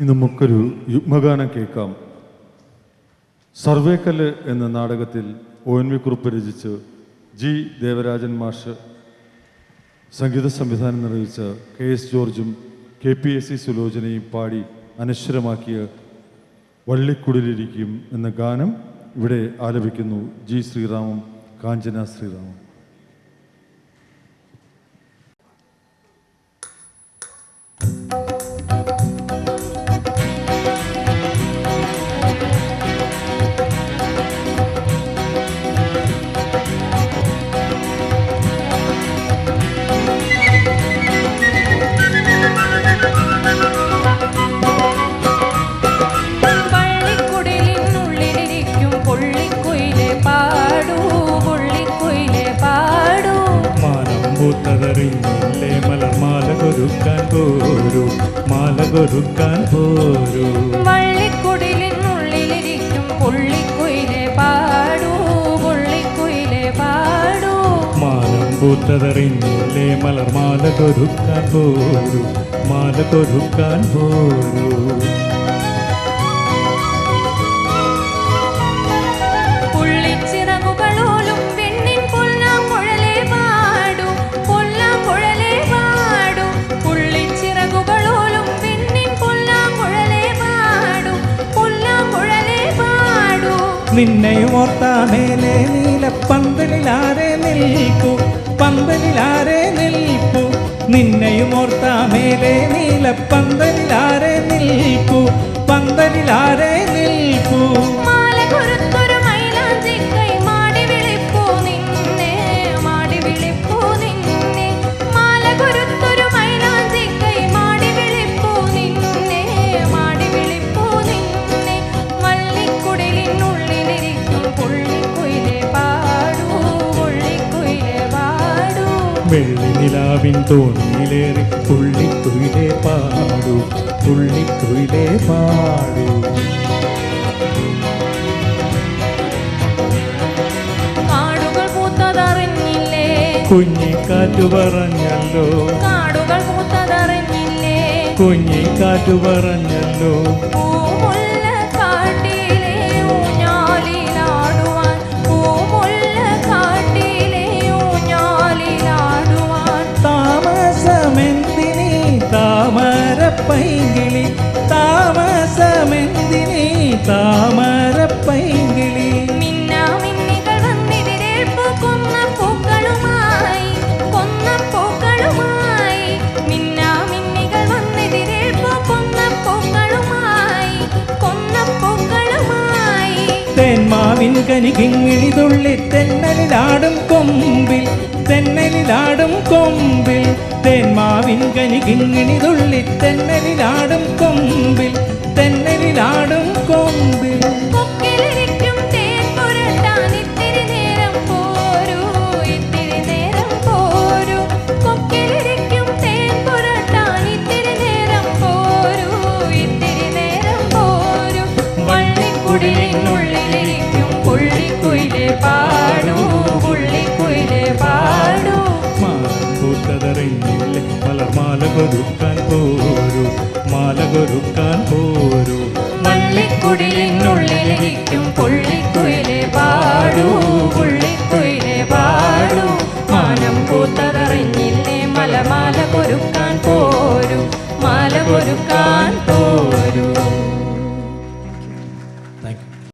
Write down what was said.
നമുക്കൊരു യുഗ്മഗാനം കേൾക്കാം. സർവേക്കല്ല് എന്ന നാടകത്തിൽ ഒ എൻ വി കുറുപ്പ് രചിച്ച് ജി ദേവരാജൻ മാഷ് സംഗീത സംവിധാനം നിർവഹിച്ച കെ എസ് ജോർജും കെ പി എസ് സി സുലോചനയും പാടി അനശ്വരമാക്കിയ വള്ളിക്കുടിലിരിക്കും എന്ന ഗാനം ഇവിടെ ആലപിക്കുന്നു ജി ശ്രീറാമും കാഞ്ചന ശ്രീറാമും മല മലർമാല കൊരുക്കാൻ പോരൂ. മാല കൊരുക്കാൻ പോരൂ. വള്ളിക്കുടലിനുള്ളിലിരിക്കും പുള്ളിക്കുയിലെ പാടൂ പുള്ളിക്കുയിലെ പാടൂ. മാനം പൂത്തതറിഞ്ഞില്ലേ മലർമാല കൊരുക്കാൻ പോരൂ. മാല കൊരുക്കാൻ പോരൂ. പാടൂ നിന്നെയും ഓർത്താ മേലെ നീല പന്തലിലാരെ നിൽക്കൂ പന്തലിലാരെ നിൽക്കൂ നിന്നെയും ഓർത്താ മേലെ നീല പന്തലിലാരെ നിൽക്കൂ പന്തലിലാരെ വെള്ളി നിലാവിൻ തോണിയിലേറി പുള്ളിക്കുയിലെ പാടൂ പുള്ളിക്കുയിലെ പാടൂ. കുഞ്ഞിക്കാറ്റു പറഞ്ഞല്ലോ. കാടുകൾ മൂത്തതറിഞ്ഞില്ലേ കുഞ്ഞിക്കാറ്റു പറഞ്ഞല്ലോ. താമര പൈങ്കിളി താമസ തെന്മാവിൻ കനി കിങ്ങിണി തുള്ളി തെന്നലിലാടും കൊമ്പിൽ തെന്നലിലാടും കൊമ്പിൽ. തെന്മാവിൻ കനി കിങ്ങിണി തുള്ളി തെന്നലിലാടും കൊമ്പിൽ തെന്നലിലാടും കൊമ്പിൽ. വള്ളിക്കുടിലിനുള്ളിലിരിക്കും പുള്ളിക്കുയിലെ പാടൂ പുള്ളിക്കുയിലെ പാടൂ. മാനം പൂത്തതറിഞ്ഞില്ലേ മലർമാല കൊരുക്കാൻ പോരൂ മാല കൊരുക്കാൻ പോരൂ. വള്ളിക്കുടിലിനുള്ളിലിരിക്കും പുള്ളിക്കുയിലെ പാടൂ പുള്ളിക്കുയിലെ പാടൂ. മാനം പൂത്തതറിഞ്ഞില്ലേ മലമാല കൊരുക്കാൻ പോരൂ മാല കൊരുക്കാൻ പോരൂ.